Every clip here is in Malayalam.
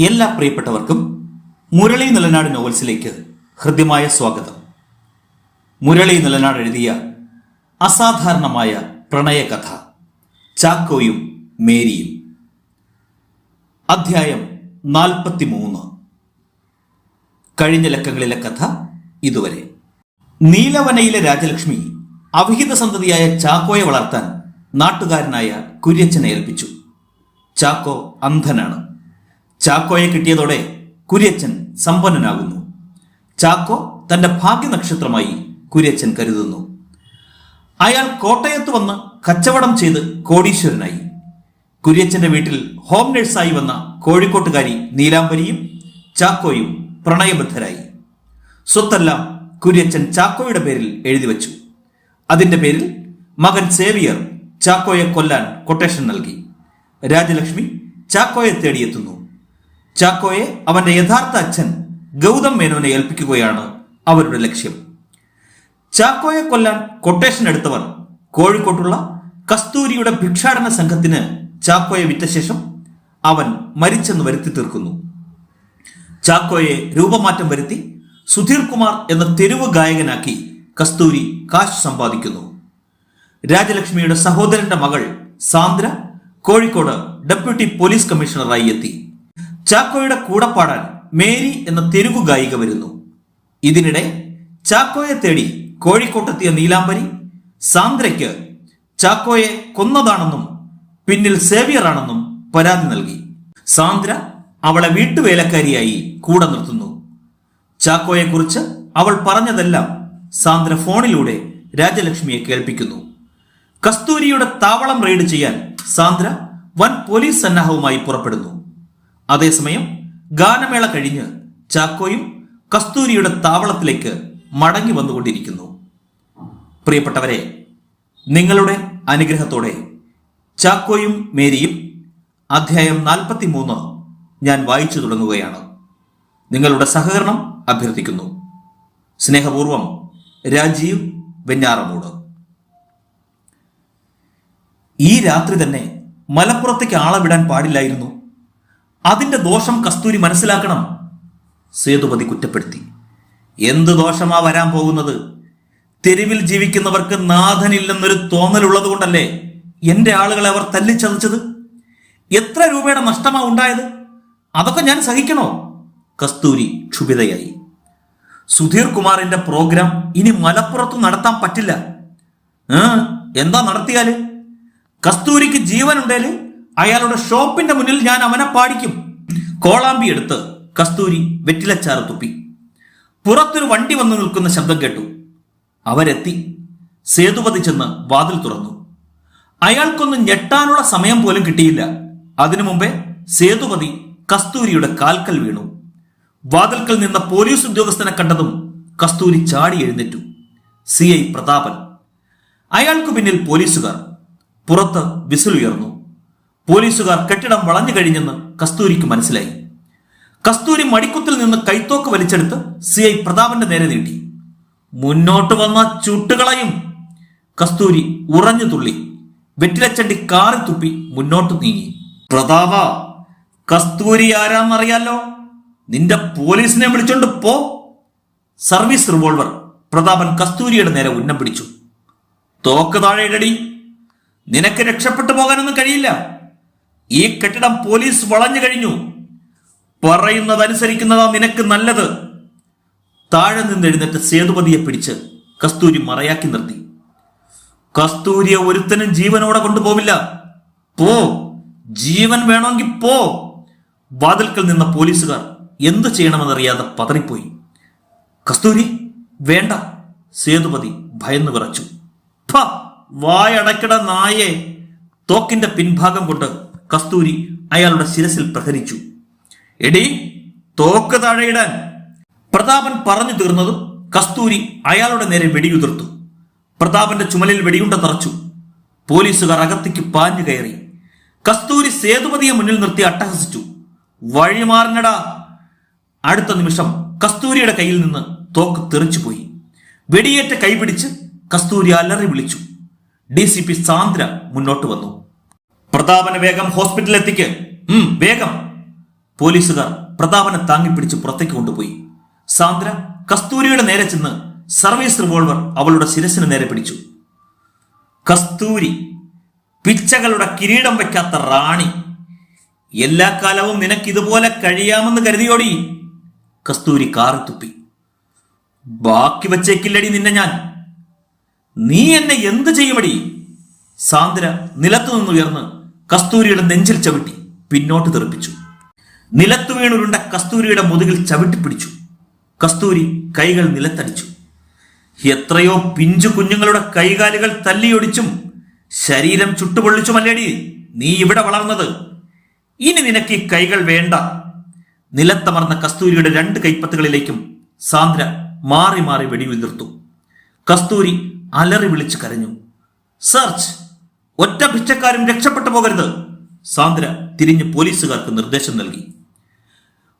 എല്ലാ പ്രിയപ്പെട്ടവർക്കും മുരളി നിലനാട് നോവൽസിലേക്ക് ഹൃദ്യമായ സ്വാഗതം. മുരളി നിലനാട് എഴുതിയ അസാധാരണമായ പ്രണയകഥ ചാക്കോയും മേരിയും. അധ്യായം നാൽപ്പത്തി മൂന്ന് കഴിഞ്ഞ ലക്കങ്ങളിലെ കഥ ഇതുവരെ. നീലവനയിലെ രാജലക്ഷ്മി അവിഹിത സന്തതിയായ ചാക്കോയെ വളർത്താൻ നാട്ടുകാരനായ കുര്യച്ചനെ ഏൽപ്പിച്ചു. ചാക്കോ അന്ധനാണ്. ചാക്കോയെ കിട്ടിയതോടെ കുര്യച്ചൻ സമ്പന്നനാകുന്നു. ചാക്കോ തന്റെ ഭാഗ്യനക്ഷത്രമായി കുര്യച്ചൻ കരുതുന്നു. അയാൾ കോട്ടയത്ത് വന്ന് കച്ചവടം ചെയ്ത് കോടീശ്വരനായി. കുര്യച്ചന്റെ വീട്ടിൽ ഹോം നഴ്സായി വന്ന കോഴിക്കോട്ടുകാരി നീലാംബരിയും ചാക്കോയും പ്രണയബദ്ധരായി. സ്വത്തെല്ലാം കുര്യച്ചൻ ചാക്കോയുടെ പേരിൽ എഴുതി വച്ചു. അതിന്റെ പേരിൽ മകൻ സേവിയർ ചാക്കോയെ കൊല്ലാൻ കൊട്ടേഷൻ നൽകി. രാജലക്ഷ്മി ചാക്കോയെ തേടിയെത്തുന്നു. ചാക്കോയെ അവന്റെ യഥാർത്ഥ അച്ഛൻ ഗൗതം മേനോനെ ഏൽപ്പിക്കുകയാണ് അവരുടെ ലക്ഷ്യം. ചാക്കോയെ കൊല്ലാൻ കൊട്ടേഷൻ എടുത്തവർ കോഴിക്കോട്ടുള്ള കസ്തൂരിയുടെ ഭിക്ഷാടന സംഘത്തിന് ചാക്കോയെ വിറ്റ ശേഷം അവൻ മരിച്ചെന്ന് വരുത്തി തീർക്കുന്നു. ചാക്കോയെ രൂപമാറ്റം വരുത്തി സുധീർ കുമാർ എന്ന തെരുവ് ഗായകനാക്കി കസ്തൂരി കാശ് സമ്പാദിക്കുന്നു. രാജലക്ഷ്മിയുടെ സഹോദരന്റെ മകൾ സാന്ദ്ര കോഴിക്കോട് ഡെപ്യൂട്ടി പോലീസ് കമ്മീഷണറായി എത്തി. ചാക്കോയുടെ കൂടെ പാടാൻ മേരി എന്ന തെരുവ് ഗായിക വരുന്നു. ഇതിനിടെ ചാക്കോയെ തേടി കോഴിക്കോട്ടെത്തിയ നീലാംബരി സാന്ദ്രയ്ക്ക് ചാക്കോയെ കൊന്നതാണെന്നും പിന്നിൽ സേവിയറാണെന്നും പരാതി നൽകി. സാന്ദ്ര അവളെ വീട്ടുവേലക്കാരിയായി കൂടെ നിർത്തുന്നു. ചാക്കോയെക്കുറിച്ച് അവൾ പറഞ്ഞതെല്ലാം സാന്ദ്ര ഫോണിലൂടെ രാജലക്ഷ്മിയെ കേൾപ്പിക്കുന്നു. കസ്തൂരിയുടെ താവളം റെയ്ഡ് ചെയ്യാൻ സാന്ദ്ര വൻ പോലീസ് സന്നാഹവുമായി പുറപ്പെടുന്നു. അതേസമയം ഗാനമേള കഴിഞ്ഞ് ചാക്കോയും കസ്തൂരിയുടെ താവളത്തിലേക്ക് മടങ്ങി വന്നുകൊണ്ടിരിക്കുന്നു. പ്രിയപ്പെട്ടവരെ നിങ്ങളുടെ അനുഗ്രഹത്തോടെ ചാക്കോയും മേരിയും അധ്യായം നാൽപ്പത്തി മൂന്ന് ഞാൻ വായിച്ചു തുടങ്ങുകയാണ്. നിങ്ങളുടെ സഹകരണം അഭ്യർത്ഥിക്കുന്നു. സ്നേഹപൂർവം രാജീവ് വെഞ്ഞാറമൂട്. ഈ രാത്രി തന്നെ മലപ്പുറത്തേക്ക് ആളെ വിടാൻ പാടില്ലായിരുന്നു അതിന്റെ ദോഷം കസ്തൂരി മനസ്സിലാക്കണം. സേതുപതി കുറ്റപ്പെടുത്തി. എന്ത് ദോഷമാ വരാൻ പോകുന്നത്? തെരുവിൽ ജീവിക്കുന്നവർക്ക് നാഥനില്ലെന്നൊരു തോന്നലുള്ളത് കൊണ്ടല്ലേ എന്റെ ആളുകളെ അവർ തല്ലിച്ചതച്ചത്? എത്ര രൂപയുടെ നഷ്ടമാ ഉണ്ടായത്? അതൊക്കെ ഞാൻ സഹിക്കണോ? കസ്തൂരി ക്ഷുഭിതയായി. സുധീർ കുമാറിന്റെ പ്രോഗ്രാം ഇനി മലപ്പുറത്ത് നടത്താൻ പറ്റില്ല. എന്താ നടത്തിയാൽ? കസ്തൂരിക്ക് ജീവൻ ഉണ്ടേൽ അയാളുടെ ഷോപ്പിന്റെ മുന്നിൽ ഞാൻ അവനെ പാടിക്കും. കോളാമ്പി എടുത്ത് കസ്തൂരി വെറ്റിലച്ചാറ് തുപ്പി. പുറത്തൊരു വണ്ടി വന്നു നിൽക്കുന്ന ശബ്ദം കേട്ടു. അവരെത്തി. സേതുപതി ചെന്ന് വാതിൽ തുറന്നു. അയാൾക്കൊന്ന് ഞെട്ടാനുള്ള സമയം പോലും കിട്ടിയില്ല. അതിനു മുമ്പേ സേതുപതി കസ്തൂരിയുടെ കാൽക്കൽ വീണു. വാതിൽക്കൽ നിന്ന പോലീസ് ഉദ്യോഗസ്ഥനെ കണ്ടതും കസ്തൂരി ചാടി എഴുന്നേറ്റു. C I Prathapan. അയാൾക്കു പിന്നിൽ പോലീസുകാർ. പുറത്ത് വിസിലുയർന്നു. പോലീസുകാർ കെട്ടിടം വളഞ്ഞു കഴിഞ്ഞെന്ന് കസ്തൂരിക്ക് മനസ്സിലായി. കസ്തൂരി മടിക്കുത്തിൽ നിന്ന് കൈത്തോക്ക് വലിച്ചെടുത്ത് സി ഐ പ്രതാപന്റെ നേരെ നീട്ടി. മുന്നോട്ട് വന്ന ചുട്ടുകളയും കസ്തൂരി ഉറഞ്ഞു തുള്ളി. വെറ്റിലച്ചണ്ടി കാറി തുപ്പി മുന്നോട്ട് നീങ്ങി. പ്രതാപ കസ്തൂരി ആരാന്നറിയാലോ? നിന്റെ പോലീസിനെ വിളിച്ചോണ്ട് പോ. സർവീസ് റിവോൾവർ പ്രതാപൻ കസ്തൂരിയുടെ നേരെ ഉന്നം പിടിച്ചു. തോക്ക് താഴെ ഇടടി നിനക്ക് രക്ഷപ്പെട്ടു പോകാനൊന്നും കഴിയില്ല. ഈ കെട്ടിടം പോലീസ് വളഞ്ഞു കഴിഞ്ഞു. പറയുന്നത് അനുസരിക്കുന്നതാ നിനക്ക് നല്ലത്. താഴെ നിന്നെഴുന്നേറ്റ് സേതുപതിയെ പിടിച്ച് കസ്തൂരി മറയാക്കി നിർത്തി. കസ്തൂരിയെ ഒരുത്തനും ജീവനോടെ കൊണ്ടുപോവില്ല. പോ. ജീവൻ വേണമെങ്കിൽ പോ. വാതിൽക്കൽ നിന്ന പോലീസുകാർ എന്തു ചെയ്യണമെന്നറിയാതെ പതറിപ്പോയി. കസ്തൂരി വേണ്ട. സേതുപതി ഭയന്നു വിറച്ചു. വായടക്കിട നായെ. തോക്കിന്റെ പിൻഭാഗം കൊണ്ട് കസ്തൂരി അയാളുടെ ശിരസിൽ പ്രഹരിച്ചു. എടി തോക്ക് താഴെയിടാൻ പ്രതാപൻ പറഞ്ഞു തീർന്നതും കസ്തൂരി അയാളുടെ നേരെ വെടിയുതിർത്തു. പ്രതാപന്റെ ചുമലിൽ വെടിയുണ്ട തറച്ചു. പോലീസുകാർ അകത്തേക്ക് പാഞ്ഞു കയറി. കസ്തൂരി സേതുപതിയെ മുന്നിൽ നിർത്തി അട്ടഹസിച്ചു. വഴിമാറിനടാ അടുത്ത നിമിഷം കസ്തൂരിയുടെ കയ്യിൽ നിന്ന് തോക്ക് തെറിച്ചുപോയി. വെടിയേറ്റ കൈപിടിച്ച് കസ്തൂരി അലറി വിളിച്ചു. ഡി സി പി സാന്ദ്ര മുന്നോട്ട് വന്നു. പ്രതാപനെ വേഗം ഹോസ്പിറ്റലിൽ എത്തിക്ക് വേഗം. പോലീസുകാർ പ്രതാപനെ താങ്ങിപ്പിടിച്ച് പുറത്തേക്ക് കൊണ്ടുപോയി. സാന്ദ്ര കസ്തൂരിയുടെ നേരെ ചെന്ന് സർവീസ് റിവോൾവർ അവളുടെ ശിരസിന് നേരെ പിടിച്ചു. കസ്തൂരി പിച്ചകളുടെ കിരീടം വെക്കാത്ത റാണി എല്ലാ കാലവും നിനക്ക് ഇതുപോലെ കഴിയാമെന്ന് കരുതിയോടി. കസ്തൂരി കാറി തുപ്പി. ബാക്കി വച്ചേക്കില്ലടി നിന്നെ ഞാൻ. നീ എന്നെ എന്ത് ചെയ്യുമടി? സാന്ദ്ര നിലത്തു നിന്നുയർന്ന് കസ്തൂരിയുടെ നെഞ്ചിൽ ചവിട്ടി പിന്നോട്ട് തെറിപ്പിച്ചു. നിലത്തു വീണുരുണ്ട കസ്തൂരിയുടെ മുതുകിൽ ചവിട്ടി പിടിച്ചു. കസ്തൂരി കൈകൾ നിലത്തടിച്ചു. എത്രയോ പിഞ്ചു കുഞ്ഞുങ്ങളുടെ കൈകാലുകൾ തല്ലിയൊടിച്ചും ശരീരം ചുട്ടുപൊള്ളിച്ചുമല്ലേടി നീ ഇവിടെ വളർന്നത്? ഇനി നിനക്ക് ഈ കൈകൾ വേണ്ട. നിലത്തമർന്ന കസ്തൂരിയുടെ രണ്ട് കൈപ്പത്തുകളിലേക്കും സാന്ദ്ര മാറി മാറി വെടിയുതിർത്തു കസ്തൂരി അലറി വിളിച്ചു കരഞ്ഞു. സെർച്ച് ഒറ്റ ഭിക്ഷക്കാരും രക്ഷപ്പെട്ടു പോകരുത്. സാന്ദ്ര തിരിഞ്ഞ് പോലീസുകാർക്ക് നിർദ്ദേശം നൽകി.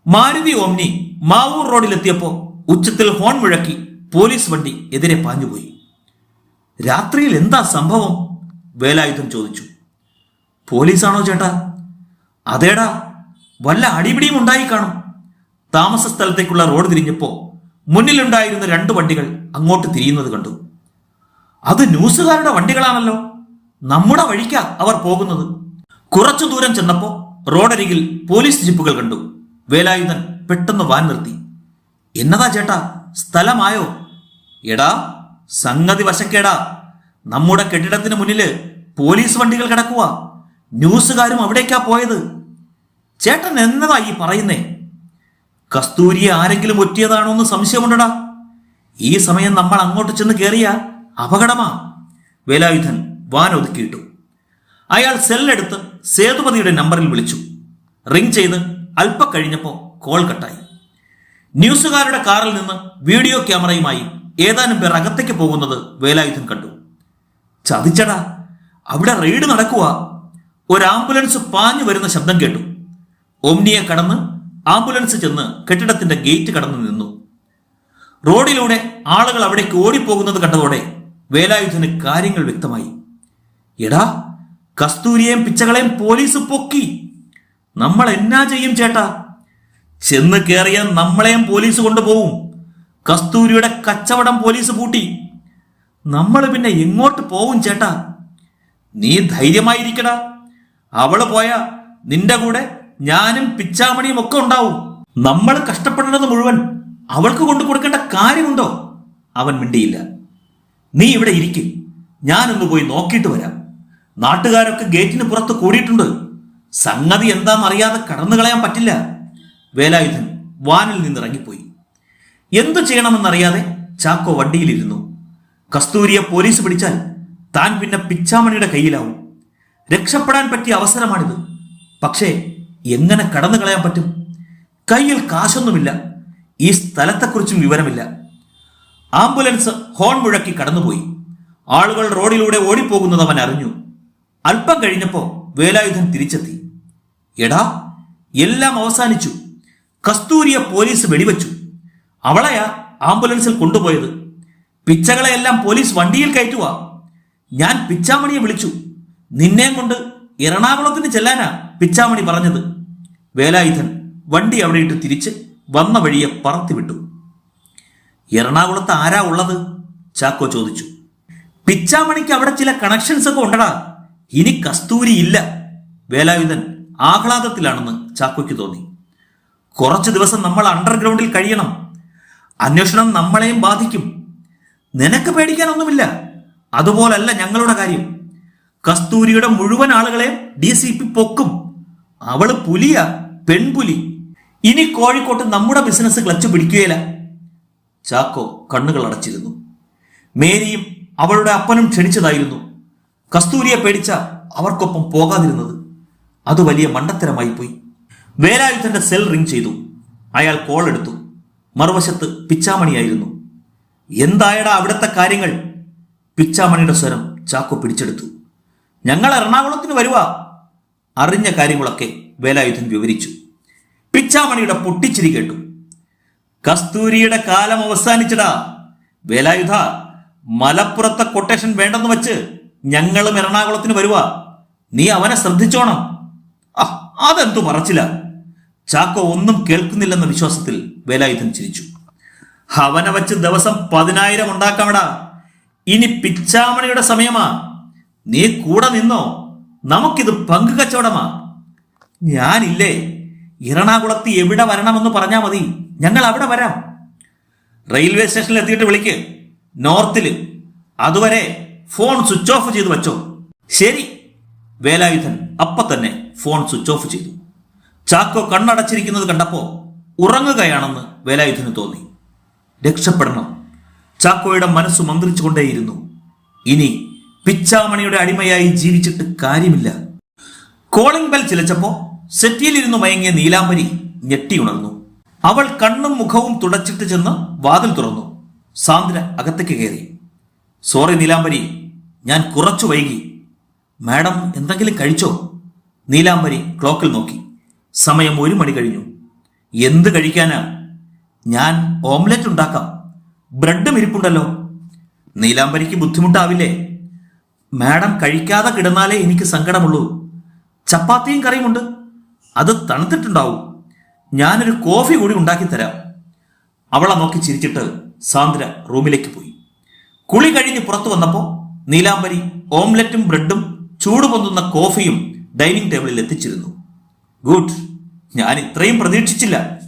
മാരുതി ഓംനി മാവൂർ റോഡിലെത്തിയപ്പോ ഉച്ചത്തിൽ ഹോൺ മുഴക്കി പോലീസ് വണ്ടി എതിരെ പാഞ്ഞുപോയി. രാത്രിയിൽ എന്താ സംഭവം? വേലായുധം ചോദിച്ചു. പോലീസാണോ ചേട്ടാ? അതേടാ വല്ല അടിപിടിയും ഉണ്ടായി കാണും. താമസ സ്ഥലത്തേക്കുള്ള റോഡ് തിരിഞ്ഞപ്പോ മുന്നിലുണ്ടായിരുന്ന രണ്ട് വണ്ടികൾ അങ്ങോട്ട് തിരിയുന്നത് കണ്ടു. അത് ന്യൂസുകാരുടെ വണ്ടികളാണല്ലോ. നമ്മുടെ വഴിക്കാ അവർ പോകുന്നത്. കുറച്ചു ദൂരം ചെന്നപ്പോ റോഡരികിൽ പോലീസ് ജിപ്പുകൾ കണ്ടു. വേലായുധൻ പെട്ടെന്ന് വാൻ നിർത്തി. എന്നതാ ചേട്ടാ സ്ഥലമായോ? എടാ സംഗതി വശക്കേടാ. നമ്മുടെ കെട്ടിടത്തിന് മുന്നിൽ പോലീസ് വണ്ടികൾ കിടക്കുക ന്യൂസുകാരും അവിടേക്കാ പോയത്. ചേട്ടൻ എന്നതാ ഈ പറയുന്നേ? കസ്തൂരിയെ ആരെങ്കിലും ഒറ്റിയതാണോ എന്ന് സംശയമുണ്ടടാ. ഈ സമയം നമ്മൾ അങ്ങോട്ട് ചെന്ന് കയറിയ അപകടമാ. വേലായുധൻ വാൻ ഒതുക്കിയിട്ടു അയാൾ സെല്ലെടുത്ത് സേതുപതിയുടെ നമ്പറിൽ വിളിച്ചു. റിംഗ് ചെയ്ത് അല്പ കഴിഞ്ഞപ്പോൾ കോൾ കട്ടായി ന്യൂസുകാരുടെ കാറിൽ നിന്ന് വീഡിയോ ക്യാമറയുമായി ഏതാനും പേർ അകത്തേക്ക് പോകുന്നത് വേലായുധൻ കണ്ടു. ചതിച്ചടാ അവിടെ റെയ്ഡ് നടക്കുക ഒരു ആംബുലൻസ് പാഞ്ഞു വരുന്ന ശബ്ദം കേട്ടു. ഒമ്നിയെ കടന്ന് ആംബുലൻസ് ചെന്ന് കെട്ടിടത്തിന്റെ ഗേറ്റ് കടന്നു നിന്നു. റോഡിലൂടെ ആളുകൾ അവിടേക്ക് ഓടിപ്പോകുന്നത് കണ്ടതോടെ വേലായുധന് കാര്യങ്ങൾ വ്യക്തമായി. എടാ കസ്തൂരിയെയും പിച്ചകളെയും പോലീസ് പൊക്കി. നമ്മൾ എന്നാ ചെയ്യും ചേട്ടാ? ചെന്ന് കയറിയ നമ്മളെയും പോലീസ് കൊണ്ടുപോകും. കസ്തൂരിയുടെ കച്ചവടം പോലീസ് പൂട്ടി. നമ്മൾ പിന്നെ എങ്ങോട്ട് പോവും ചേട്ടാ? നീ ധൈര്യമായിരിക്കടാ. അവൾ പോയ നിന്റെ കൂടെ ഞാനും പിച്ചാമണിയും ഒക്കെ ഉണ്ടാവും. നമ്മൾ കഷ്ടപ്പെടുന്നത് മുഴുവൻ അവൾക്ക് കൊണ്ടു കൊടുക്കേണ്ട കാര്യമുണ്ടോ? അവൻ മിണ്ടിയില്ല. നീ ഇവിടെ ഇരിക്കും. ഞാനൊന്ന് പോയി നോക്കിയിട്ട് വരാം. നാട്ടുകാരൊക്കെ ഗേറ്റിന് പുറത്ത് കൂടിയിട്ടുണ്ട്. സംഗതി എന്താണെന്നറിയാതെ കടന്നു കളയാൻ പറ്റില്ല. വേലായുധൻ വാനിൽ നിന്നിറങ്ങിപ്പോയി. എന്തു ചെയ്യണമെന്നറിയാതെ ചാക്കോ വണ്ടിയിലിരുന്നു. കസ്തൂരിയെ പോലീസ് പിടിച്ചാൽ താൻ പിന്നെ പിച്ചാമണിയുടെ കയ്യിലാവും. രക്ഷപ്പെടാൻ പറ്റിയ അവസരമാണിത്. പക്ഷേ എങ്ങനെ കടന്നു കളയാൻ പറ്റും? കയ്യിൽ കാശൊന്നുമില്ല. ഈ സ്ഥലത്തെക്കുറിച്ചും വിവരമില്ല. ആംബുലൻസ് ഹോൺ മുഴക്കി കടന്നുപോയി. ആളുകൾ റോഡിലൂടെ ഓടിപ്പോകുന്നത് അവൻ അറിഞ്ഞു. അല്പം കഴിഞ്ഞപ്പോ വേലായുധൻ തിരിച്ചെത്തി. എടാ എല്ലാം അവസാനിച്ചു. കസ്തൂരിയെ പോലീസ് വെടിവെച്ചു. അവളെയാ ആംബുലൻസിൽ കൊണ്ടുപോയത്. പിച്ചകളെയെല്ലാം പോലീസ് വണ്ടിയിൽ കയറ്റുക ഞാൻ പിച്ചാമണിയെ വിളിച്ചു. നിന്നെയും കൊണ്ട് എറണാകുളത്തിന് ചെല്ലാനാ പിച്ചാമണി പറഞ്ഞത്. വേലായുധൻ വണ്ടി അവിടെ ഇട്ട് തിരിച്ച് വന്ന വഴിയെ പറത്തിവിട്ടു. എറണാകുളത്ത് ആരാ ഉള്ളത്? ചാക്കോ ചോദിച്ചു. പിച്ചാമണിക്ക് അവിടെ ചില കണക്ഷൻസ് ഒക്കെ ഉണ്ടടാ. ഇനി കസ്തൂരി ഇല്ല. വേലായുധൻ ആഹ്ലാദത്തിലാണെന്ന് ചാക്കോയ്ക്ക് തോന്നി. കുറച്ച് ദിവസം നമ്മൾ അണ്ടർഗ്രൗണ്ടിൽ കഴിയണം. അന്വേഷണം നമ്മളെയും ബാധിക്കും. നിനക്ക് പേടിക്കാനൊന്നുമില്ല. അതുപോലല്ല ഞങ്ങളുടെ കാര്യം. കസ്തൂരിയുടെ മുഴുവൻ ആളുകളെ ഡി സി പി പൊക്കും. അവൾ പുലിയ പെൺപുലി. ഇനി കോഴിക്കോട്ട് നമ്മുടെ ബിസിനസ് ക്ലച്ച് പിടിക്കുകയില്ല. ചാക്കോ കണ്ണുകൾ അടച്ചിരുന്നു. മേരിയും അവളുടെ അപ്പനും ക്ഷണിച്ചതായിരുന്നു. കസ്തൂരിയെ പേടിച്ച അവർക്കൊപ്പം പോകാതിരുന്നത് അത് വലിയ മണ്ടത്തരമായി പോയി. വേലായുധന്റെ സെൽ റിംഗ് ചെയ്തു. അയാൾ കോൾ എടുത്തു. മറുവശത്ത് പിച്ചാമണിയായിരുന്നു. എന്തായടാ അവിടുത്തെ കാര്യങ്ങൾ? പിച്ചാമണിയുടെ സ്വരം ചാക്കോ പിടിച്ചെടുത്തു. ഞങ്ങൾ എറണാകുളത്തിന് വരുക അറിഞ്ഞ കാര്യങ്ങളൊക്കെ വേലായുധൻ വിവരിച്ചു. പിച്ചാമണിയുടെ പൊട്ടിച്ചിരി കേട്ടു. കസ്തൂരിയുടെ കാലം അവസാനിച്ചടാ. വേലായുധ മലപ്പുറത്തെ കൊട്ടേഷൻ വേണ്ടെന്ന് വെച്ച് ഞങ്ങളും എറണാകുളത്തിന് വരുവാ. നീ അവനെ ശ്രദ്ധിച്ചോണം. ആ അതെന്തു മറച്ചില്ല ചാക്കോ ഒന്നും കേൾക്കുന്നില്ലെന്ന വിശ്വാസത്തിൽ വേലായുധൻ ചിരിച്ചു. അവനെ വച്ച് ദിവസം പതിനായിരം ഉണ്ടാക്കാമടാ. ഇനി പിച്ചാമണിയുടെ സമയമാ. നീ കൂടെ നിന്നോ? നമുക്കിത് പങ്കു കച്ചവടമാ. ഞാനില്ലേ എറണാകുളത്ത് എവിടെ വരണമെന്ന് പറഞ്ഞാൽ മതി. ഞങ്ങൾ അവിടെ വരാം. റെയിൽവേ സ്റ്റേഷനിൽ എത്തിയിട്ട് വിളിക്ക്. നോർത്തിൽ അതുവരെ ഫോൺ സ്വിച്ച് ഓഫ് ചെയ്ത് വെച്ചോ. ശരി. വേലായുധൻ അപ്പ തന്നെ ഫോൺ സ്വിച്ച് ഓഫ് ചെയ്തു. ചാക്കോ കണ്ണടച്ചിരിക്കുന്നത് കണ്ടപ്പോ ഉറങ്ങുകയാണെന്ന് വേലായുധന് തോന്നി. രക്ഷപ്പെടണം. ചാക്കോയുടെ മനസ്സ് മന്ത്രിച്ചുകൊണ്ടേയിരുന്നു. ഇനി പിച്ചാമണിയുടെ അടിമയായി ജീവിച്ചിട്ട് കാര്യമില്ല. കോളിംഗ് ബെൽ ചിലച്ചപ്പോ സെറ്റിയിലിരുന്ന് മയങ്ങിയ നീലാംബരി ഞെട്ടിയുണർന്നു അവൾ കണ്ണും മുഖവും തുടച്ചിട്ട് ചെന്ന് വാതിൽ തുറന്നു. സാന്ദ്ര അകത്തേക്ക് കയറി. സോറി നീലാംബരി ഞാൻ കുറച്ചു വൈകി. മാഡം എന്തെങ്കിലും കഴിച്ചോ? നീലാംബരി ക്ലോക്കിൽ നോക്കി. സമയം ഒരു മണി കഴിഞ്ഞു. എന്ത് കഴിക്കാനാ? ഞാൻ ഓംലെറ്റ് ഉണ്ടാക്കാം. ബ്രെഡും ഇരിപ്പുണ്ടല്ലോ. നീലാംബരിക്ക് ബുദ്ധിമുട്ടാവില്ലേ? മാഡം കഴിക്കാതെ കിടന്നാലേ എനിക്ക് സങ്കടമുള്ളൂ. ചപ്പാത്തിയും കറിയുമുണ്ട്. അത് തണുത്തിട്ടുണ്ടാവും. ഞാനൊരു കോഫി കൂടി ഉണ്ടാക്കി തരാം അവളെ നോക്കി ചിരിച്ചിട്ട് സാന്ദ്ര റൂമിലേക്ക് പോയി. കുളി കഴിഞ്ഞ് പുറത്തു വന്നപ്പോൾ നീലാംബരി ഓംലറ്റും ബ്രെഡും ചൂട് പൊന്തുന്ന കോഫിയും ഡൈനിങ് ടേബിളിൽ എത്തിച്ചിരുന്നു. ഗുഡ്. ഞാൻ ഇത്രയും പ്രതീക്ഷിച്ചില്ല.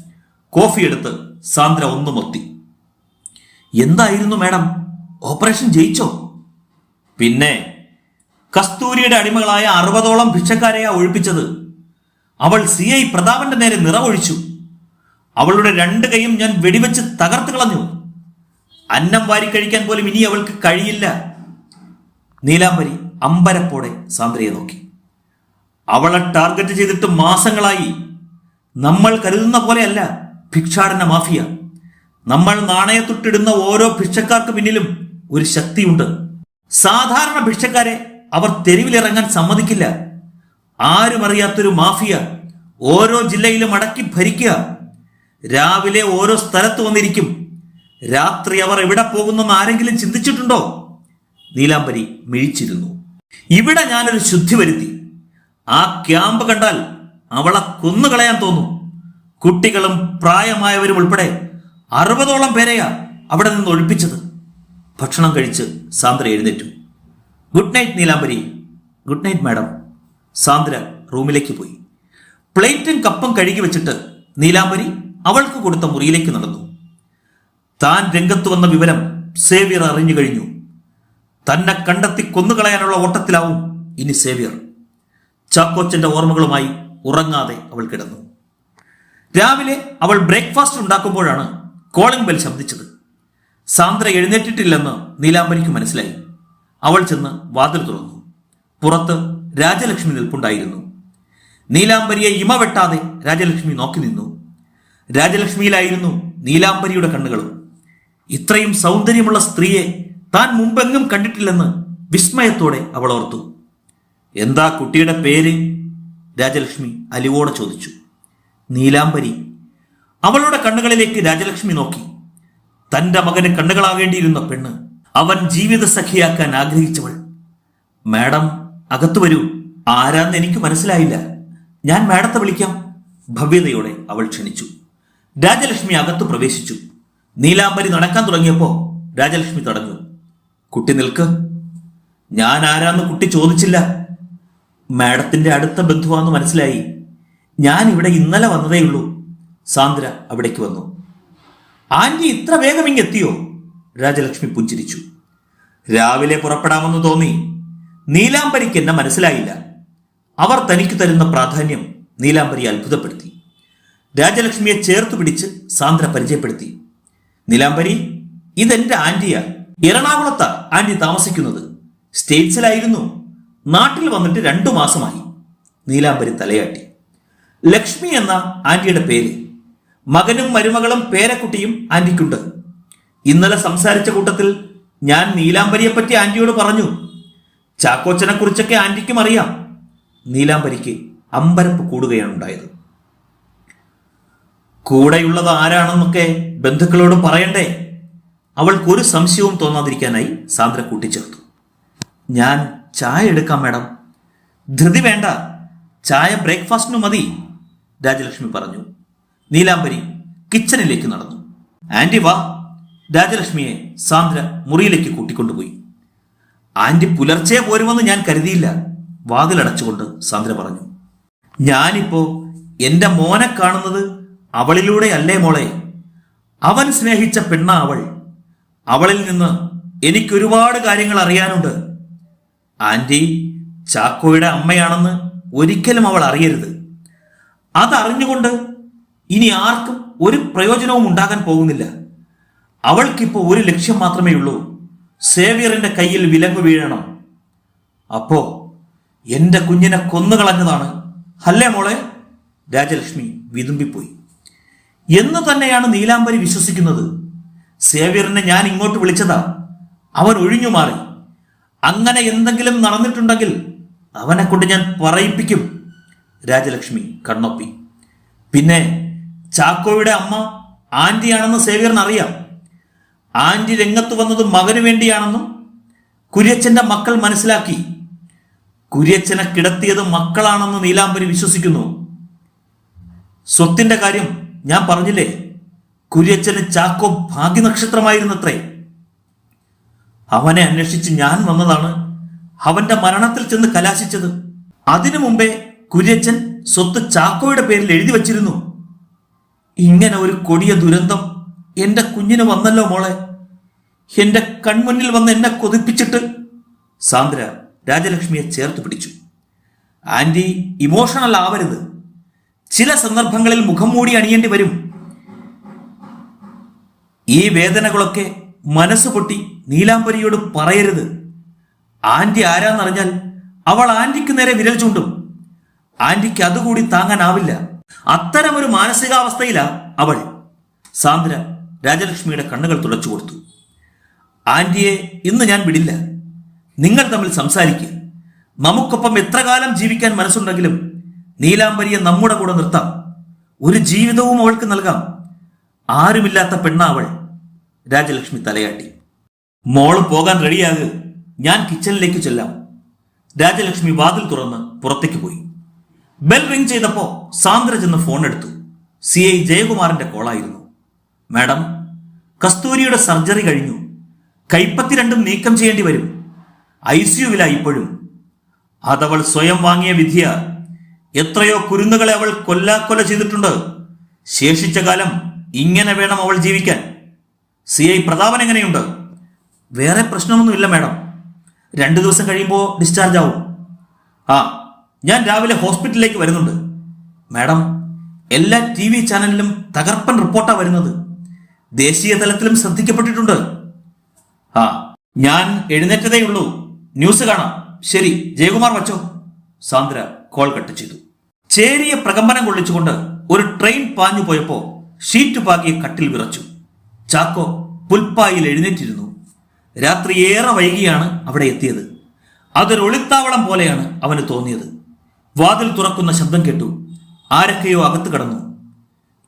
കോഫി എടുത്ത് സാന്ദ്ര ഒന്നും ഒത്തി എന്തായിരുന്നു മാഡം? ഓപ്പറേഷൻ ജയിച്ചോ? പിന്നെ കസ്തൂരിയുടെ അടിമകളായ അറുപതോളം ഭിക്ഷക്കാരെയാ ഒഴിപ്പിച്ചത്. അവൾ സി ഐ പ്രതാപന്റെ നേരെ നിറവൊഴിച്ചു. അവളുടെ രണ്ട് കൈയും ഞാൻ വെടിവെച്ച് തകർത്ത് കളഞ്ഞു. അന്നം വാരി കഴിക്കാൻ പോലും ഇനി അവൾക്ക് കഴിയില്ല. നീലാംബരി അമ്പരപ്പോടെ സാന്ദ്രയെ നോക്കി. അവളെ ടാർഗറ്റ് ചെയ്തിട്ട് മാസങ്ങളായി. നമ്മൾ കരുതുന്ന പോലെയല്ല ഭിക്ഷാടന മാഫിയ. നമ്മൾ നാണയത്തൊട്ടിടുന്ന ഓരോ ഭിക്ഷക്കാർക്ക് പിന്നിലും ഒരു ശക്തിയുണ്ട്. സാധാരണ ഭിക്ഷക്കാരെ അവർ തെരുവിലിറങ്ങാൻ സമ്മതിക്കില്ല. ആരും അറിയാത്തൊരു മാഫിയ ഓരോ ജില്ലയിലും അടക്കി ഭരിക്കുക. രാവിലെ ഓരോ സ്ഥലത്ത് വന്നിരിക്കും. രാത്രി അവർ എവിടെ പോകുന്നെന്ന് ആരെങ്കിലും ചിന്തിച്ചിട്ടുണ്ടോ? നീലാംബരി മിഴിച്ചിരുന്നു. ഇവിടെ ഞാനൊരു ശുദ്ധി വരുത്തി. ആ ക്യാമ്പ് കണ്ടാൽ അവളെ കൊന്നുകളയാൻ തോന്നും. കുട്ടികളും പ്രായമായവരും ഉൾപ്പെടെ അറുപതോളം പേരെയാ അവിടെ നിന്ന് ഒഴിപ്പിച്ചത്. ഭക്ഷണം കഴിച്ച് സാന്ദ്ര എഴുന്നേറ്റു. Good night Neelambari. Good night madam. Sandra റൂമിലേക്ക് പോയി. പ്ലേറ്റും കപ്പും കഴുകി വെച്ചിട്ട് നീലാംബരി അവൾക്ക് കൊടുത്ത മുറിയിലേക്ക് നടന്നു. താൻ രംഗത്ത് വന്ന വിവരം സേവ്യർ അറിഞ്ഞു കഴിഞ്ഞു. തന്നെ കണ്ടെത്തി കൊന്നുകളയാനുള്ള ഓട്ടത്തിലാവും ഇനി സേവ്യർ. ചാക്കോച്ചന്റെ ഓർമ്മകളുമായി ഉറങ്ങാതെ അവൾ കിടന്നു. രാവിലെ അവൾ ബ്രേക്ക്ഫാസ്റ്റ് ഉണ്ടാക്കുമ്പോഴാണ് കോളിംഗ് ബെൽ ശബ്ദിച്ചത്. സാന്ദ്ര എഴുന്നേറ്റിട്ടില്ലെന്ന് നീലാംബരിക്ക് മനസ്സിലായി. അവൾ ചെന്ന് വാതിൽ തുറന്നു. പുറത്ത് രാജലക്ഷ്മി നിൽപ്പുണ്ടായിരുന്നു. നീലാംബരിയെ ഇമ വെട്ടാതെ രാജലക്ഷ്മി നോക്കി നിന്നു. രാജലക്ഷ്മിയിലായിരുന്നു നീലാംബരിയുടെ കണ്ണുകളും. ഇത്രയും സൗന്ദര്യമുള്ള സ്ത്രീയെ താൻ മുമ്പെങ്ങും കണ്ടിട്ടില്ലെന്ന് വിസ്മയത്തോടെ അവൾ ഓർത്തു. എന്താ കുട്ടിയുടെ പേര്? രാജലക്ഷ്മി അലിവോടെ ചോദിച്ചു. നീലാംബരി. അവളുടെ കണ്ണുകളിലേക്ക് രാജലക്ഷ്മി നോക്കി. തന്റെ മകന് കണ്ണുകളാകേണ്ടിയിരുന്ന പെണ്ണ് അവൻ ജീവിത സഖിയാക്കാൻ ആഗ്രഹിച്ചവൾ. മാഡം അകത്തു വരൂ. ആരാന്ന് എനിക്ക് മനസ്സിലായില്ല. ഞാൻ മാഡത്തെ വിളിക്കാം. ഭവ്യതയോടെ അവൾ ക്ഷണിച്ചു. രാജലക്ഷ്മി അകത്തു പ്രവേശിച്ചു. നീലാംബരി നടക്കാൻ തുടങ്ങിയപ്പോ രാജലക്ഷ്മി തടഞ്ഞു കുട്ടി നിൽക്ക്. ഞാൻ ആരാന്ന് കുട്ടി ചോദിച്ചില്ല. മാഡത്തിന്റെ അടുത്ത ബന്ധുവാന്ന് മനസ്സിലായി. ഞാൻ ഇവിടെ ഇന്നലെ വന്നതേയുള്ളൂ. സാന്ദ്ര അവിടേക്ക് വന്നു. ആന്റി ഇത്ര വേഗം ഇങ്ങെത്തിയോ രാജലക്ഷ്മി പുഞ്ചിരിച്ചു. രാവിലെ പുറപ്പെടാമെന്ന് തോന്നി. നീലാംബരിക്ക് എന്നെ മനസ്സിലായില്ല. അവർ തനിക്ക് തരുന്ന പ്രാധാന്യം നീലാംബരി അത്ഭുതപ്പെടുത്തി. രാജലക്ഷ്മിയെ ചേർത്ത് പിടിച്ച് സാന്ദ്ര പരിചയപ്പെടുത്തി. നീലാംബരി ഇതെന്റെ ആന്റിയാ. എറണാകുളത്താ ആന്റി താമസിക്കുന്നത്. സ്റ്റേറ്റ്സിലായിരുന്നു. നാട്ടിൽ വന്നിട്ട് രണ്ടു മാസമായി. നീലാംബരി തലയാട്ടി. ലക്ഷ്മി എന്ന ആന്റിയുടെ പേര്. മകനും മരുമകളും പേരക്കുട്ടിയും ആന്റിക്കുണ്ട്. ഇന്നലെ സംസാരിച്ച കൂട്ടത്തിൽ ഞാൻ നീലാംബരിയെപ്പറ്റി ആന്റിയോട് പറഞ്ഞു. ചാക്കോച്ചനെ കുറിച്ചൊക്കെ ആന്റിക്കും അറിയാം. നീലാംബരിക്ക് അമ്പരപ്പ് കൂടുകയാണ് ഉണ്ടായത്. കൂടെയുള്ളത് ആരാണെന്നൊക്കെ ബന്ധുക്കളോട് പറയണ്ടേ? അവൾക്കൊരു സംശയവും തോന്നാതിരിക്കാനായി സാന്ദ്ര കൂട്ടിച്ചേർത്തു. ഞാൻ ചായ എടുക്കാം മാഡം. ധൃതി വേണ്ട. ചായ ബ്രേക്ക്ഫാസ്റ്റിനു മതി രാജലക്ഷ്മി പറഞ്ഞു. നീലാംബരി കിച്ചണിലേക്ക് നടന്നു. ആന്റി വാ. രാജലക്ഷ്മിയെ സാന്ദ്ര മുറിയിലേക്ക് കൂട്ടിക്കൊണ്ടുപോയി. ആന്റി പുലർച്ചെ പോരുമെന്ന് ഞാൻ കരുതിയില്ല വാതിലടച്ചുകൊണ്ട് സാന്ദ്ര പറഞ്ഞു. ഞാനിപ്പോ എന്റെ മോനെ കാണുന്നത് അവളിലൂടെ അല്ലേ മോളെ? അവൻ സ്നേഹിച്ച പെണ്ണ അവൾ. അവളിൽ നിന്ന് എനിക്ക് ഒരുപാട് കാര്യങ്ങൾ അറിയാനുണ്ട്. ആന്റി ചാക്കോയുടെ അമ്മയാണെന്ന് ഒരിക്കലും അവൾ അറിയരുത്. അതറിഞ്ഞുകൊണ്ട് ഇനി ആർക്കും ഒരു പ്രയോജനവും ഉണ്ടാകാൻ പോകുന്നില്ല. അവൾക്കിപ്പോൾ ഒരു ലക്ഷ്യം മാത്രമേ ഉള്ളൂ. സേവിയറിന്റെ കയ്യിൽ വിലങ്ങ് വീഴണം. അപ്പോ എന്റെ കുഞ്ഞിനെ കൊന്നുകളഞ്ഞതാണ്. അല്ലേ മോളെ? രാജലക്ഷ്മി വിതുമ്പിപ്പോയി. എന്ന് തന്നെയാണ് നീലാംബരി വിശ്വസിക്കുന്നത്. സേവ്യറിനെ ഞാൻ ഇങ്ങോട്ട് വിളിച്ചതാ. അവൻ ഒഴിഞ്ഞു മാറി അങ്ങനെ എന്തെങ്കിലും നടന്നിട്ടുണ്ടെങ്കിൽ അവനെ കൊണ്ട് ഞാൻ പറയിപ്പിക്കും. രാജലക്ഷ്മി കണ്ണൊപ്പി. പിന്നെ ചാക്കോയുടെ അമ്മ ആന്റിയാണെന്ന് സേവ്യറിന് അറിയാം ആന്റി രംഗത്ത് വന്നത് മകന് വേണ്ടിയാണെന്നും കുര്യച്ചന്റെ മക്കൾ മനസ്സിലാക്കി. കുര്യച്ചനെ കിടത്തിയത് മക്കളാണെന്ന് നീലാംബരി വിശ്വസിക്കുന്നു. സ്വത്തിന്റെ കാര്യം ഞാൻ പറഞ്ഞില്ലേ? കുര്യച്ചന് ചാക്കോ ഭാഗ്യനക്ഷത്രമായിരുന്നത്രേ. അവനെ അന്വേഷിച്ച് ഞാൻ വന്നതാണ്. അവന്റെ മരണത്തിൽ ചെന്ന് കലാശിച്ചത്. അതിനു മുമ്പേ കുര്യച്ചൻ സ്വത്ത് ചാക്കോയുടെ പേരിൽ എഴുതി വച്ചിരുന്നു. ഇങ്ങനെ ഒരു കൊടിയ ദുരന്തം എന്റെ കുഞ്ഞിന് വന്നല്ലോ മോളെ. എന്റെ കൺമുന്നിൽ വന്ന് എന്നെ കൊതിപ്പിച്ചിട്ട് സാന്ദ്ര രാജലക്ഷ്മിയെ ചേർത്ത് പിടിച്ചു. ആന്റി ഇമോഷണൽ ആവരുത്. ചില സന്ദർഭങ്ങളിൽ മുഖം മൂടി അണിയേണ്ടി വരും. ഈ വേദനകളൊക്കെ മനസ്സ് പൊട്ടി നീലാംബരിയോട് പറയരുത്. ആന്റി ആരാന്നറിഞ്ഞാൽ അവൾ ആന്റിക്ക് നേരെ വിരൽ ചൂണ്ടും. ആന്റിക്ക് അതുകൂടി താങ്ങാനാവില്ല. അത്തരമൊരു മാനസികാവസ്ഥയിലാ അവൾ. സാന്ദ്ര രാജലക്ഷ്മിയുടെ കണ്ണുകൾ തുടച്ചു കൊടുത്തു. ആന്റിയെ ഇന്ന് ഞാൻ വിടില്ല. നിങ്ങൾ തമ്മിൽ സംസാരിക്കുക നമുക്കൊപ്പം എത്ര കാലം ജീവിക്കാൻ മനസ്സുണ്ടെങ്കിലും നീലാംബരിയെ നമ്മുടെ കൂടെ നിർത്താം. ഒരു ജീവിതവും അവൾക്ക് നൽകാം. ആരുമില്ലാത്ത പെണ്ണാവൾ രാജലക്ഷ്മി തലയാട്ടി. മോൾ പോകാൻ റെഡിയാക്. ഞാൻ കിച്ചണിലേക്ക് ചെല്ലാം. രാജലക്ഷ്മി വാതിൽ തുറന്ന് പുറത്തേക്ക് പോയി. ബെൽ റിംഗ് ചെയ്തപ്പോ സാന്ദ്ര ചെന്ന് ഫോൺ എടുത്തു. സി ഐ ജയകുമാറിന്റെ കോളായിരുന്നു. മാഡം കസ്തൂരിയുടെ സർജറി കഴിഞ്ഞു. കൈപ്പത്തി രണ്ടും നീക്കം ചെയ്യേണ്ടി വരും. ഐ സിയുവിലായി ഇപ്പോഴും. അതവൾ സ്വയം വാങ്ങിയ വിധിയ എത്രയോ കുരുന്നുകളെ അവൾ കൊല്ലാക്കൊല ചെയ്തിട്ടുണ്ട്. ശേഷിച്ച കാലം ഇങ്ങനെ വേണം അവൾ ജീവിക്കാൻ. സി ഐ പ്രതാപൻ എങ്ങനെയുണ്ട്? വേറെ പ്രശ്നമൊന്നുമില്ല മാഡം. രണ്ട് ദിവസം കഴിയുമ്പോൾ ഡിസ്ചാർജ് ആവും. ആ ഞാൻ രാവിലെ ഹോസ്പിറ്റലിലേക്ക് വരുന്നുണ്ട്. മാഡം എല്ലാ ടി വി ചാനലിലും തകർപ്പൻ റിപ്പോർട്ടാണ് വരുന്നത്. ദേശീയ തലത്തിലും ശ്രദ്ധിക്കപ്പെട്ടിട്ടുണ്ട്. ആ ഞാൻ എഴുന്നേറ്റതേ ഉള്ളൂ. ന്യൂസ് കാണാം. ശരി ജയകുമാർ വച്ചോ. സാന്ദ്ര കോൾ കട്ട് ചെയ്തു. ചേരിയ പ്രകമ്പനം കൊള്ളിച്ചുകൊണ്ട് ഒരു ട്രെയിൻ പാഞ്ഞു പോയപ്പോ ഷീറ്റ് പാകിയ കട്ടിൽ വിറച്ചു. ചാക്കോ പുൽപ്പായിൽ എഴുന്നേറ്റിരുന്നു. രാത്രി ഏറെ വൈകിയാണ് അവിടെ എത്തിയത്. അതൊരു ഒളിത്താവളം പോലെയാണ് അവന് തോന്നിയത്. വാതിൽ തുറക്കുന്ന ശബ്ദം കേട്ടു. ആരൊക്കെയോ അകത്ത് കടന്നു.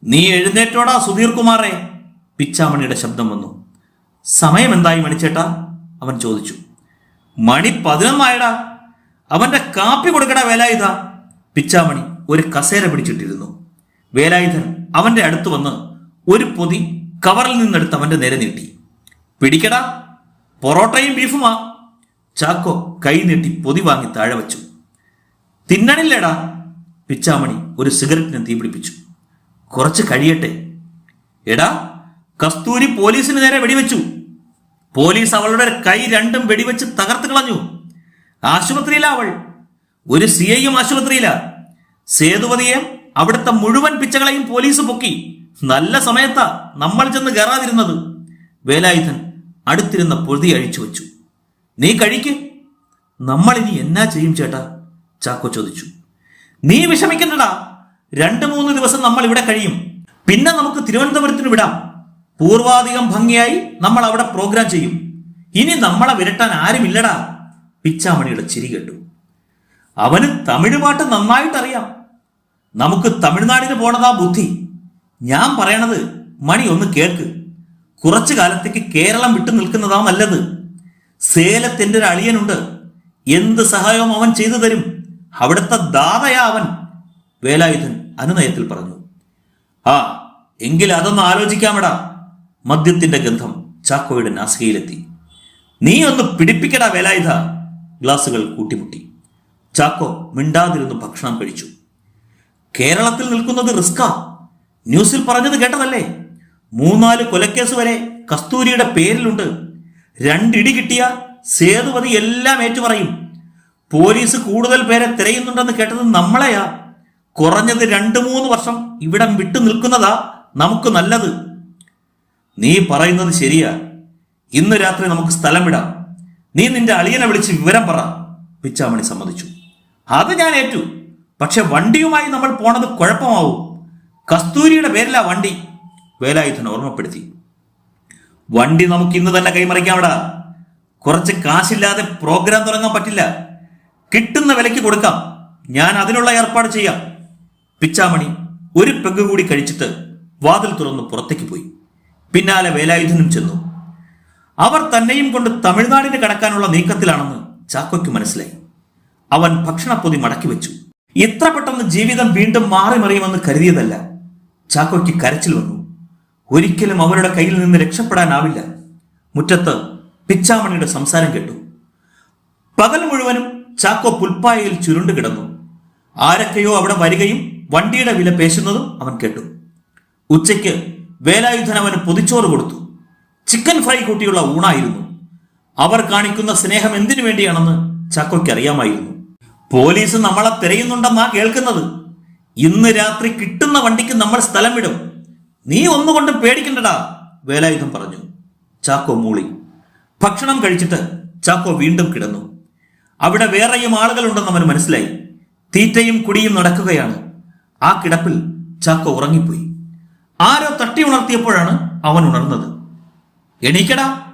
നീ എഴുന്നേറ്റോടാ സുധീർ കുമാറെ പിച്ചാമണിയുടെ ശബ്ദം വന്നു. സമയം എന്തായി മണിച്ചേട്ടാ? അവൻ ചോദിച്ചു. മണി പതിനൊന്നായടാ. അവന്റെ കാപ്പി കൊടുക്കണ വേലായുധ. പിച്ചാമണി ഒരു കസേര പിടിച്ചിട്ടിരുന്നു. വേലായുധൻ അവന്റെ അടുത്ത് വന്ന് ഒരു പൊതി കവറിൽ നിന്നെടുത്ത് അവന്റെ നേരെ നീട്ടി. പിടിക്കടാ. പൊറോട്ടയും ബീഫുമാ. ചാക്കോ കൈ നീട്ടി പൊതി വാങ്ങി താഴെ വച്ചു. തിന്നണില്ലേടാ. പിച്ചാമണി ഒരു സിഗരറ്റിന് തീ പിടിപ്പിച്ചു. കുറച്ച് കഴിയട്ടെ. എടാ കസ്തൂരി പോലീസിന് നേരെ വെടിവെച്ചു. പോലീസ് അവളുടെ കൈ രണ്ടും വെടിവെച്ച് തകർത്ത് കളഞ്ഞു. ആശുപത്രിയിലാ അവൾ. ഒരു സി ഐയും ആശുപത്രിയില. സേതുപതിയെ അവിടുത്തെ മുഴുവൻ പിച്ചകളെയും പോലീസ് പൊക്കി. നല്ല സമയത്താ നമ്മൾ ചെന്ന് കയറാതിരുന്നത്. വേലായുധൻ അടുത്തിരുന്ന പൊതി അഴിച്ചു വെച്ചു. നീ കഴിക്ക്. നമ്മൾ ഇനി എന്നാ ചെയ്യും ചേട്ടാ? ചാക്കോ ചോദിച്ചു. നീ വിഷമിക്കണ്ടടാ. രണ്ടു മൂന്ന് ദിവസം നമ്മൾ ഇവിടെ കഴിയും. പിന്നെ നമുക്ക് തിരുവനന്തപുരത്തിന് വിടാം. പൂർവാധികം ഭംഗിയായി നമ്മൾ അവിടെ പ്രോഗ്രാം ചെയ്യും. ഇനി നമ്മളെ വിരട്ടാൻ ആരുമില്ലടാ. പിച്ചാമണിയുടെ ചിരി കേട്ടു അവന് തമിഴ് പാട്ട് നന്നായിട്ടറിയാം. നമുക്ക് തമിഴ്നാടിന് പോണതാ ബുദ്ധി. ഞാൻ പറയണത് മണി ഒന്ന് കേൾക്ക്. കുറച്ചു കാലത്തേക്ക് കേരളം വിട്ടു നിൽക്കുന്നതാ നല്ലത്. സേലത്തിന്റെ ഒരു അളിയനുണ്ട്. എന്ത് സഹായവും അവൻ ചെയ്തു തരും. അവിടുത്തെ ദാതയാ അവൻ വേലായുധൻ അനുനയത്തിൽ പറഞ്ഞു. ആ എങ്കിൽ അതൊന്ന് ആലോചിക്കാമടാ. മദ്യത്തിന്റെ ഗന്ധം ചാക്കോയുടെ നാസികയിലെത്തി. നീ ഒന്ന് പിടിപ്പിക്കടാ വേലായുധ. ഗ്ലാസുകൾ കൂട്ടിമുട്ടി. ചാക്കോ മിണ്ടാതിരുന്ന് ഭക്ഷണം കഴിച്ചു. കേരളത്തിൽ നിൽക്കുന്നത് റിസ്കാ ന്യൂസിൽ പറഞ്ഞത് കേട്ടതല്ലേ? മൂന്നാൽ കൊലക്കേസ് വരെ കസ്തൂരിയുടെ പേരിലുണ്ട്. രണ്ടിടി കിട്ടിയ സേതുപതി എല്ലാം ഏറ്റുപറയും. പോലീസ് കൂടുതൽ പേരെ തിരയുന്നുണ്ടെന്ന് കേട്ടത് നമ്മളെയാ. കുറഞ്ഞത് രണ്ടു മൂന്ന് വർഷം ഇവിടം വിട്ടു നിൽക്കുന്നതാ നമുക്ക് നല്ലത്. നീ പറയുന്നത് ശരിയാ. ഇന്ന് രാത്രി നമുക്ക് സ്ഥലം വിടാം. നീ നിന്റെ അളിയനെ വിളിച്ച് വിവരം പറ. പിച്ചാമണി സമ്മതിച്ചു. അത് ഞാൻ ഏറ്റു. പക്ഷെ വണ്ടിയുമായി നമ്മൾ പോണത് കുഴപ്പമാവും. കസ്തൂരിയുടെ പേരില വണ്ടി വേലായുധൻ ഓർമ്മപ്പെടുത്തി. വണ്ടി നമുക്ക് ഇന്ന് തന്നെ കൈമറിക്കാമടാ കുറച്ച് കാശില്ലാതെ പ്രോഗ്രാം തുടങ്ങാൻ പറ്റില്ല. കിട്ടുന്ന വിലയ്ക്ക് കൊടുക്കാം. ഞാൻ അതിനുള്ള ഏർപ്പാട് ചെയ്യാം. പിച്ചാമണി ഒരു പെഗ് കൂടി കഴിച്ചിട്ട് വാതിൽ തുറന്ന് പുറത്തേക്ക് പോയി. പിന്നാലെ വേലായുധനും ചെന്നു. അവർ തന്നെയും കൊണ്ട് തമിഴ്നാടിന് കടക്കാനുള്ള നീക്കത്തിലാണെന്ന് ചാക്കോയ്ക്ക് മനസ്സിലായി. അവൻ ഭക്ഷണപ്പൊതി മടക്കി വെച്ചു. എത്ര പെട്ടെന്ന് ജീവിതം വീണ്ടും മാറി മറിയുമെന്ന് കരുതിയതല്ല. ചാക്കോയ്ക്ക് കരച്ചിൽ വന്നു. ഒരിക്കലും അവരുടെ കയ്യിൽ നിന്ന് രക്ഷപ്പെടാനാവില്ല. മുറ്റത്ത് പിച്ചാമണിയുടെ സംസാരം കേട്ടു. പകൽ മുഴുവനും ചാക്കോ പുൽപ്പായയിൽ ചുരുണ്ടു കിടന്നു. ആരൊക്കെയോ അവിടെ വരികയും വണ്ടിയുടെ വില പേശുന്നതും അവൻ കേട്ടു. ഉച്ചയ്ക്ക് വേലായുധൻ അവന് പൊതിച്ചോറ് കൊടുത്തു. Chicken fry കൂട്ടിയുള്ള ഊണായിരുന്നു. അവർ കാണിക്കുന്ന സ്നേഹം എന്തിനു വേണ്ടിയാണെന്ന് ചാക്കോയ്ക്ക് അറിയാമായിരുന്നു. പോലീസ് നമ്മളെ തിരയുന്നുണ്ടെന്നാ കേൾക്കുന്നത്. ഇന്ന് രാത്രി കിട്ടുന്ന വണ്ടിക്ക് നമ്മൾ സ്ഥലം വിടും. നീ ഒന്നുകൊണ്ടും പേടിക്കണ്ടടാ വേലായുധം പറഞ്ഞു. ചാക്കോ മൂളി. ഭക്ഷണം കഴിച്ചിട്ട് ചാക്കോ വീണ്ടും കിടന്നു. അവിടെ വേറെയും ആളുകളുണ്ടെന്ന് അവന് മനസ്സിലായി. തീറ്റയും കുടിയും നടക്കുകയാണ്. ആ കിടപ്പിൽ ചാക്കോ ഉറങ്ങിപ്പോയി. ആരോ തട്ടി ഉണർത്തിയപ്പോഴാണ് അവൻ ഉണർന്നത്. എണീക്കടാ.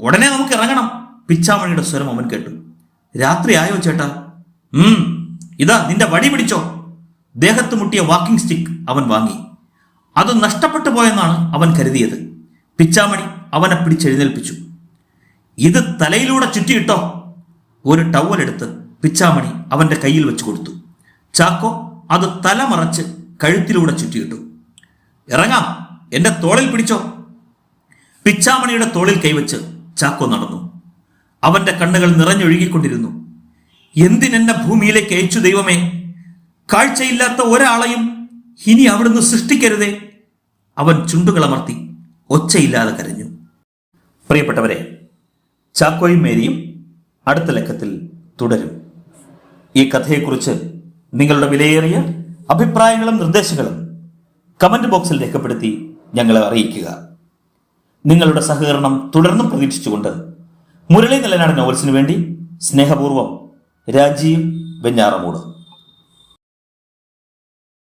ഉടനെ നമുക്ക് ഇറങ്ങണം. പിച്ചാമണിയുടെ സ്വരം അവൻ കേട്ടു. രാത്രി ആയോ ചേട്ടാ? ഉം ഇതാ നിന്റെ വടി പിടിച്ചോ. ദേഹത്ത് മുട്ടിയ വാക്കിംഗ് സ്റ്റിക്ക് അവൻ വാങ്ങി. അത് നഷ്ടപ്പെട്ടു പോയെന്നാണ് അവൻ കരുതിയത്. പിച്ചാമണി അവനെ പിടിച്ചെഴുന്നേൽപ്പിച്ചു. ഇത് തലയിലൂടെ ചുറ്റിയിട്ടോ? ഒരു ടവൽ എടുത്ത് പിച്ചാമണി അവന്റെ കയ്യിൽ വെച്ചു കൊടുത്തു. ചാക്കോ അത് തല മറച്ച് കഴുത്തിലൂടെ ചുറ്റിയിട്ടു. ഇറങ്ങാം. എന്റെ തോളിൽ പിടിച്ചോ. പിച്ചാമണിയുടെ തോളിൽ കൈവച്ച് ചാക്കോ നടന്നു. അവന്റെ കണ്ണുകൾ നിറഞ്ഞൊഴുകിക്കൊണ്ടിരുന്നു. എന്തിനെന്നെ ഭൂമിയിലേക്ക് അയച്ചു ദൈവമേ കാഴ്ചയില്ലാത്ത ഒരാളെയും ഇനി അവിടുന്ന് സൃഷ്ടിക്കരുതേ. അവൻ ചുണ്ടുകളമർത്തി ഒച്ചയില്ലാതെ കരഞ്ഞു. പ്രിയപ്പെട്ടവരെ ചാക്കോയും മേരിയും അടുത്ത ലക്കത്തിൽ തുടരും. ഈ കഥയെക്കുറിച്ച് നിങ്ങളുടെ വിലയേറിയ അഭിപ്രായങ്ങളും നിർദ്ദേശങ്ങളും കമന്റ് ബോക്സിൽ രേഖപ്പെടുത്തി ഞങ്ങളെ അറിയിക്കുക. നിങ്ങളുടെ സഹകരണം തുടർന്നും പ്രതീക്ഷിച്ചുകൊണ്ട് മുരളി നിലനാട് നോവൽസിനു വേണ്ടി സ്നേഹപൂർവം രാജീവ് വെഞ്ഞാറമൂട്.